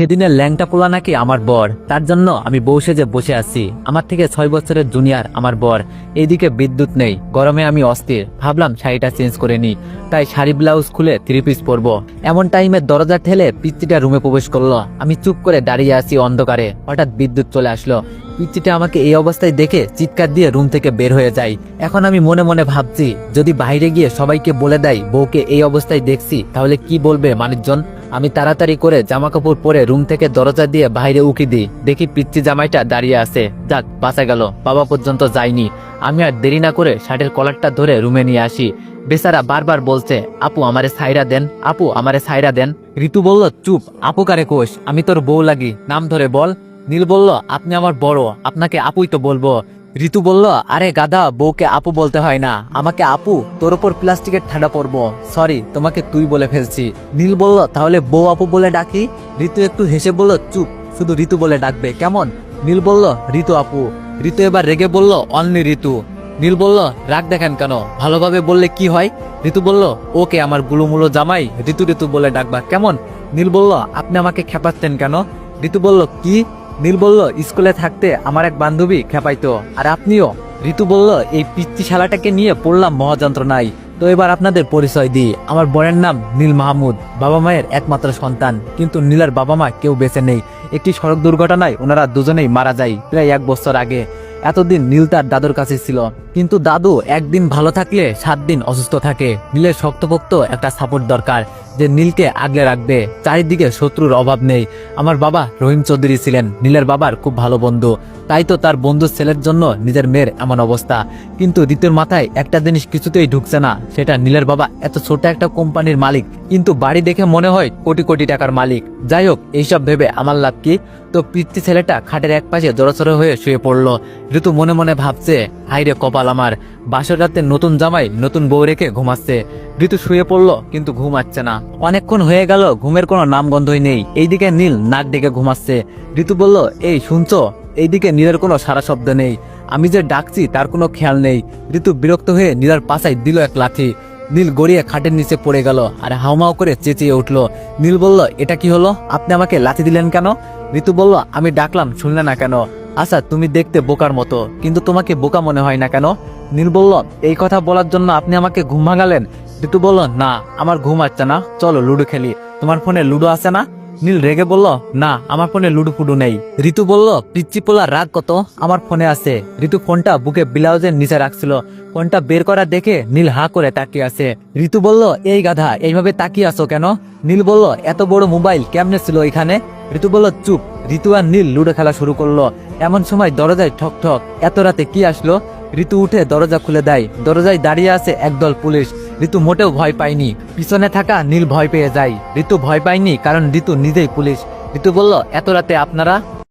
সেদিনের ল্যাংটা পোলা নাকি আমার বর। তার জন্য আমি বউ সেজে বসে আছি। আমার থেকে ছয় বছরের জুনিয়র আমার বর। এইদিকে বিদ্যুৎ নেই, গরমে আমি অস্থির। ভাবলাম শাড়িটা চেঞ্জ করে নিই, তাই শাড়ি ব্লাউজ খুলে থ্রি পিস পরবো। এমন টাইমে দরজা ঠেলে পিচ্চিটা রুমে প্রবেশ করল। আমি চুপ করে দাঁড়িয়ে আছি অন্ধকারে। হঠাৎ বিদ্যুৎ চলে আসলো। পিচ্চিটা আমাকে এই অবস্থায় দেখে চিৎকার দিয়ে রুম থেকে বের হয়ে যায়। এখন আমি মনে মনে ভাবছি, যদি বাইরে গিয়ে সবাইকে বলে দেয় বউকে এই অবস্থায় দেখছি, তাহলে কি বলবে মানুষজন আমি তাড়াতাড়ি করে জামা কাপড় পরে রুম থেকে দরজা দিয়ে বাইরে উকি দিই। দেখি পিচ্চি জামাইটা দাঁড়িয়ে আছে। যাক, বাঁচা গেল। বাবা পর্যন্ত যায়নি। আমি আর দেরি না করে শার্টের কলারটা ধরে রুমে নিয়ে আসি। বেচারা বারবার বলছে, আপু, আমারে সাইরা দেন। আপু, আমারে সাইরা দেন। ঋতু বলল, চুপ, আপু কারে কোষ আমি তোর বউ লাগি। নাম ধরে বল। নীল বলল, আপনি আমার বড়। আপনাকে আপুই তো বলব। ঋতু বলল, আরে গাদা বউকে আপু বলতে হয় না। আমাকে আপু, তোর ওপর প্লাস্টিকের ঠান্ডা পড়ব সরি, তোমাকে তুই বলে ফেলছি। নীল বলল, তাহলে বউ আপু বলে ডাকি? ঋতু একটু হেসে বলল, চুপ, শুধু ঋতু বলে ডাকবে, কেমন? নীল বলল, ঋতু আপু। ঋতু এবার রেগে বলল অনলি ঋতু। নীল বলল, রাগ দেখেন কেন? ভালোভাবে বললে কি হয়? ঋতু বলল, ওকে আমার গুলুমুলো জামাই, ঋতু ঋতু বলে ডাকবা, কেমন? নীল বলল, আপনি আমাকে খেপাচ্ছেন কেন? ঋতু বলল, কি? নীল বলল, স্কুলে থাকতে আমার এক বান্ধবী খেপাইতো। আর আপনিও? ঋতু বলল, এই পিচ্চি শালাটাকে নিয়ে পড়লাম মহাযন্ত্রণায়। তো এবার আপনাদের পরিচয় দিই। আমার বোনের নাম নীল মাহমুদ। বাবা মায়ের একমাত্র সন্তান। কিন্তু নীলার বাবা মা কেউ বেঁচে নেই। একটি সড়ক দুর্ঘটনায় ওনারা দুজনেই মারা যায় প্রায় এক বছর আগে। এতদিন নীল তার দাদুর কাছে ছিল। কিন্তু দাদু একদিন ভালো থাকলে সাত দিন অসুস্থ থাকে। নীলের শক্তপোক্ত একটা সাপোর্ট দরকার। যে নীলকে আগলে রাখবে, চারিদিকে শত্রুর অভাব নেই। আমার বাবা রহিম চৌধুরী ছিলেন, নীলের বাবার খুব ভালো বন্ধু। তাই তো তার বন্ধুর ছেলের জন্য নিজের মেয়ের এমন অবস্থা। কিন্তু ঋতুর মাথায় একটা জিনিস কিছুতেই ঢুকছে না, সেটা নীলের বাবা এত ছোট একটা কোম্পানির মালিক। কিন্তু বাড়ি দেখে মনে হয় কোটি কোটি টাকার মালিক। যাই হোক, এইসব ভেবে আমার লাভ কি? তো পিতৃ ছেলেটা খাটের এক পাশে জড়সড় হয়ে শুয়ে পড়ল। ঋতু মনে মনে ভাবছে হাইরে কপাল আমার, বাসর রাতে নতুন জামাই নতুন বউ রেখে ঘুমাচ্ছে। ঋতু শুয়ে পড়ল, কিন্তু ঘুমাচ্ছে না। অনেকক্ষণ হয়ে গেল, ঘুমের কোনো নামগন্ধই নেই। এইদিকে নীল নাক ডেকে ঘুমাচ্ছে। ঋতু বলল, এই, শুনছো? এইদিকে নীলের কোনো সারা শব্দ নেই। আমি যে ডাকছি, তার কোনো খেয়াল নেই। ঋতু বিরক্ত হয়ে নীলার পাশায় দিল এক লাঠি। নীল গড়িয়ে খাটের নিচে পড়ে গেল আর হাউমাউ করে চেঁচিয়ে উঠল। নীল বলল, এটা কি হলো? আপনি আমাকে লাথি দিলেন কেন? ঋতু বলল, আমি ডাকলাম, শুনলে না কেন? আচ্ছা তুমি দেখতে বোকার মতো, কিন্তু তোমাকে বোকা মনে হয় না কেন? নীল বলল, এই কথা বলার জন্য আপনি আমাকে ঘুম ভাঙালেন? ঋতু বলল, না, আমার ঘুম আসছে না। চলো লুডো খেলি। তোমার ফোনে লুডো আছে না? নীল রেগে বলল, না, আমার ফোনে লুডু ফুডু নেই। ঋতু বলল, পিচ্চি পোলা রাগ কত? আমার ফোনে আছে। ঋতু ফোনটা বুকে ব্লাউজের নিচে রাখছিল। ফোনটা বের করা দেখে নীল হা করে তাকিয়ে আছে। ঋতু বলল, এই গাধা, এইভাবে তাকিয়ে আছো কেন? নীল বলল, এত বড় মোবাইল কেমনে ছিল এখানে? ঋতু বলল, চুপ। ঋতু আর নীল লুডো খেলা শুরু করল। এমন সময় দরজায় ঠক ঠক, এত রাতে কি আসলো? ঋতু উঠে দরজা খুলে দেয়। দরজায় দাঁড়িয়ে আছে একদল পুলিশ। ঋতু মোটেও ভয় পায়নি। পিছনে থাকা নীল ভয় পেয়ে যায়। ঋতু ভয় পায়নি কারণ ঋতু নিজেই পুলিশ। ঋতু বলল, এত রাতে আপনারা?